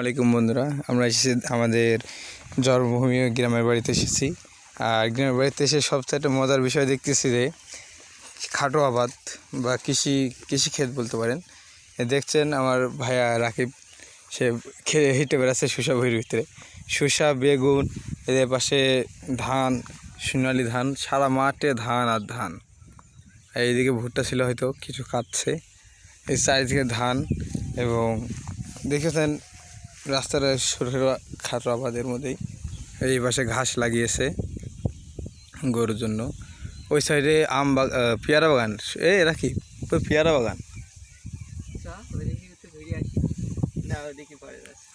আলাইকুম বন্ধুরা, আমরা এসেছি আমাদের জন্মভূমি গ্রামের বাড়িতে এসেছি। আর গ্রামের বাড়িতে এসে সবচেয়ে একটা মজার বিষয় দেখতেছি যে, খাটো আবাদ বা কৃষি কৃষিক্ষেত বলতে পারেন। দেখছেন আমার ভাইয়া রাকিব, সে খেয়ে হেঁটে বেড়াচ্ছে শসা বহির ভিতরে। শসা, বেগুন এদের পাশে ধান, সোনালি ধান, সারা মাঠে ধান আর ধান। এইদিকে ভুট্টা ছিল হয়তো, কিছু কাটছে। এই চারিদিকে ধান এবং দেখেছেন রাস্তার সরু খাটো আবাদের মধ্যেই এই পাশে ঘাস লাগিয়েছে গরুর জন্য। ওই সাইডে আম পেয়ারা বাগান। এ রাখি ওই পেয়ারা বাগান।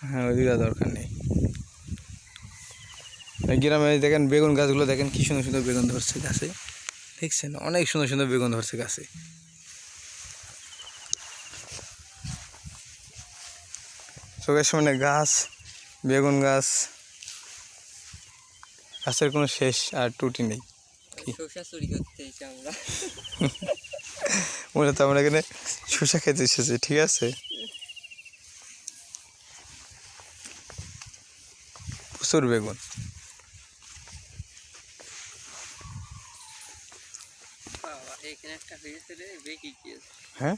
হ্যাঁ ওইদিকে দরকার নেই। গ্রামে দেখেন বেগুন গাছগুলো দেখেন কি সুন্দর সুন্দর বেগুন ধরছে গাছে। দেখছেন? অনেক সুন্দর সুন্দর বেগুন ধরছে গাছে। চোখের সামনে গাছ বেগুন গাছ গাছের কোনো শেষ আর টুটি নেই। এসে আমরা। মূলত আমরা এখানে শসা খেতে এসেছি ঠিক আছে? প্রচুর বেগুন। হ্যাঁ?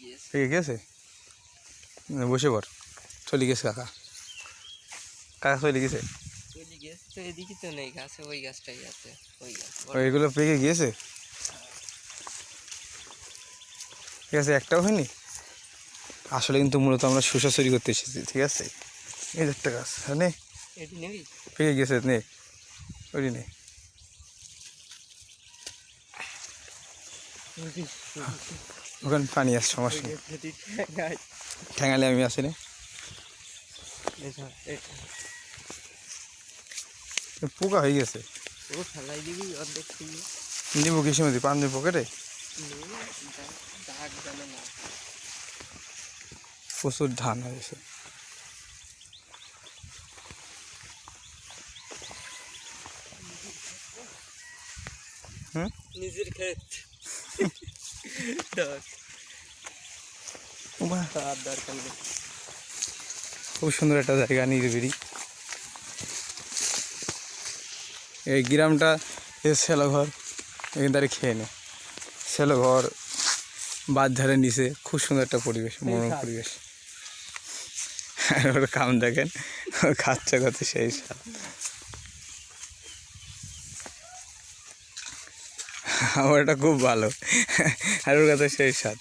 গিয়েছে। গেছে বসে পড়। চলে গেছে কাকা। কাকা চলে গেছে? নেই এগুলো পেকে গিয়েছে? ঠিক আছে একটাও হয়নি? আসলে কিন্তু মূলত আমরা শসা চুরি করতে এসেছি ঠিক আছে? এই একটা গাছ হ্যাঁ নে। পেকে গেছে নে। ওই নে। ওখানে পানি আসছে সমস্যা নেই। ঠ্যাঙালে আমি আসি না। পোকা হয়ে গেছে। ও ফেলাই দিবি অর্ধেক নিবো মধ্যে? পান পকেটে দাগ প্রচুর ধান হয়েছে নিজের ক্ষেত। ওমা, দরকার নেই। খুব সুন্দর একটা জায়গা নিরিবিলি। এই গ্রামটা ছেলে ঘর এখান থেকে খেয়ে নে। ছেলে ঘর বাদ ধারে নিচে খুব সুন্দর একটা পরিবেশ মনোরম পরিবেশ। আর ওর কাম দেখেন খাচ্ছে কত সেই স্বাদ আমার এটা খুব ভালো আর ওর কাছে সেই স্বাদ